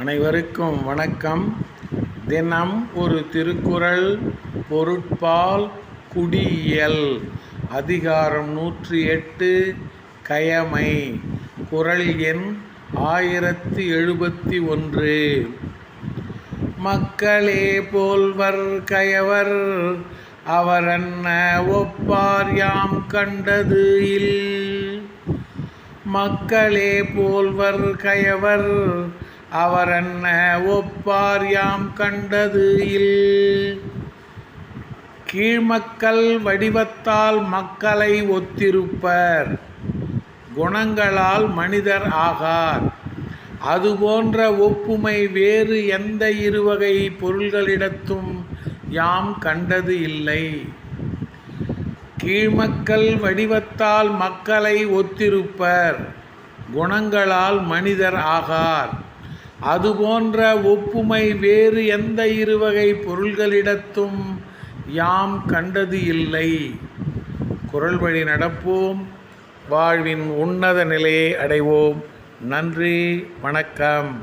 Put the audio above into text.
அனைவருக்கும் வணக்கம். தினம் ஒரு திருக்குறள் பொருட்பால் குடியியல். அதிகாரம் நூற்றி எட்டு கயமை. குரல் எண் ஆயிரத்தி எழுபத்தி ஒன்று. மக்களே போல்வர் கயவர் அவரன்ன ஒப்பார் யாம் கண்டது இல். மக்களே போல்வர் கயவர் அவர் என்ன ஒப்பார் யாம் கண்டது இல்? கீழ்மக்கள் வடிவத்தால் மக்களை ஒத்திருப்பர் குணங்களால் மனிதர் ஆகார். அதுபோன்ற ஒப்புமை வேறு எந்த இருவகை பொருள்களிடத்தும் யாம் கண்டது இல்லை. கீழ்மக்கள் வடிவத்தால் மக்களை ஒத்திருப்பர் குணங்களால் மனிதர் ஆகார். அதுபோன்ற ஒப்புமை வேறு எந்த இருவகை பொருள்களிடத்தும் யாம் கண்டது இல்லை. குரல் வழி நடப்போம். வாழ்வின் உன்னத நிலையை அடைவோம். நன்றி. வணக்கம்.